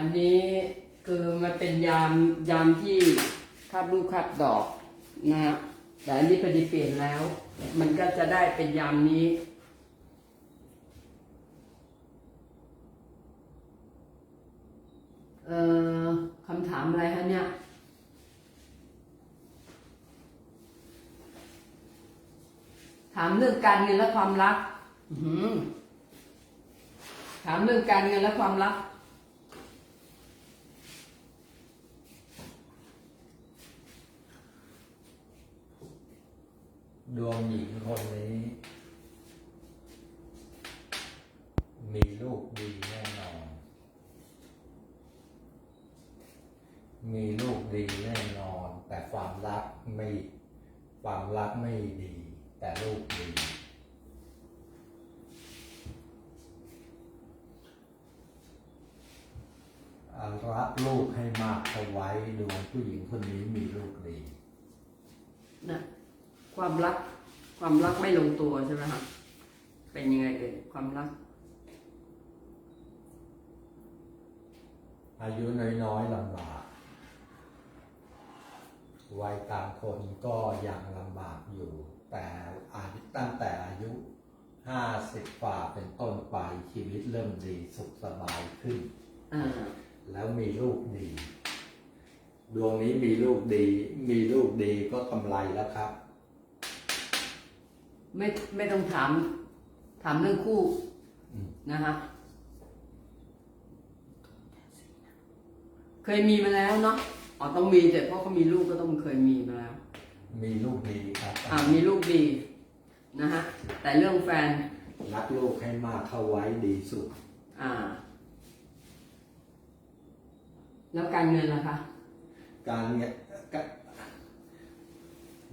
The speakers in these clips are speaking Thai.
อันนี้คือมันเป็นยามยามที่คาบลูกคาบดอกนะฮะแต่อันนี้พอดีเปลี่ยนแล้ว มันก็จะได้เป็นยามนี้เอ่อคำถามอะไรฮะเนี่ยถามเรื่องการเงินและความรักถามเรื่องการเงินและความรัก ดวงหญิงคนนี้ มีลูกดีแน่นอน มีลูกดีแน่นอน แต่ความรักไม่ความรักไม่ดี แต่ลูกดี รักลูกให้มากเอาไว้ดวงผู้หญิงคนนี้มีลูกดีนะ ความรัก ความรักไม่ลงตัวใช่ไหมครับเป็นยังไงเอ่ยความรัก อายุน้อยๆลำบากวัยกลางคนก็ยังลำบากอยู่ แต่อายุตั้งแต่อายุห้าสิบฝ่าเป็นต้นไปชีวิตเริ่มดีสุขสบายขึ้น อ่า แล้วมีลูกดี ดวงนี้มีลูกดี มีลูกดีก็กำไรแล้วครับ ไม่ไม่ต้องถาม ถามเรื่องคู่อืมนะฮะเคยมีมาแล้วเนาะอ๋อต้องมีแต่เพราะเขามีลูกก็ต้องเคยมีมาแล้ว มีลูกดีครับ อ่ามีลูกดีนะฮะแต่เรื่องแฟน รักลูกให้มากเข้าไว้ดีสุด อ่า แล้วการเงินล่ะคะ การเงินก็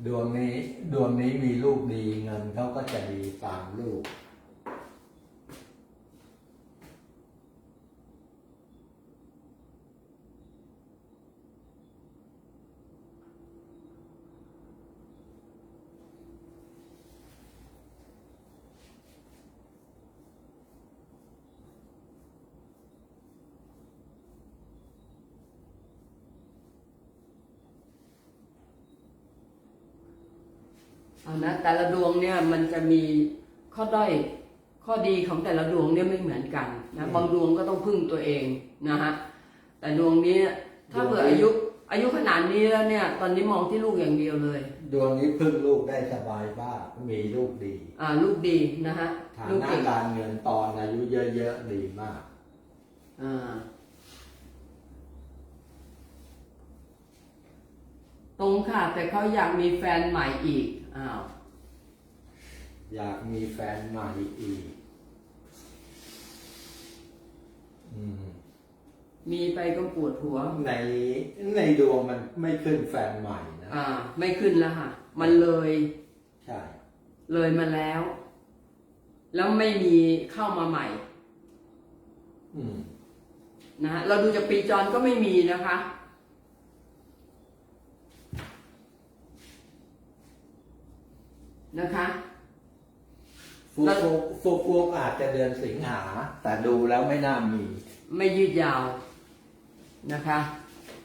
ดวงนี้ดวงนี้มีลูกดีเงินเขาก็จะดีตามลูก เอานะแต่ละดวงเนี่ยมันจะมีข้อด้อยข้อดีของแต่ละดวงเนี่ยไม่เหมือนกันนะบางดวงก็ต้องพึ่งตัวเองนะฮะแต่ดวงนี้ถ้าเผื่ออายุอายุขนาดนี้แล้วเนี่ย ตอนนี้มองที่ลูกอย่างเดียวเลย ดวงนี้พึ่งลูกได้สบายบ้างมีลูกดี อ่าลูกดีนะฮะฐาลูกนะเก่งการเงินตอนอายุเยอะๆดีมาก อ่า ตรงค่ะ แต่เขาอยากมีแฟนใหม่อีก อ้าว อยากมีแฟนใหม่อีก อืม มีไปก็ปวดหัว ในในดวงมันไม่ขึ้นแฟนใหม่นะ อ่า ไม่ขึ้นแล้วค่ะ มันเลย ใช่ เลยมาแล้ว แล้วไม่มีเข้ามาใหม่ อืม นะฮะเราดูจากปีจรก็ไม่มีนะคะ นะคะ ฟุกฟุกฟุกฟุกอาจจะเดือนสิงหา แต่ดูแล้วไม่น่ามี ไม่ยืดยาวนะคะ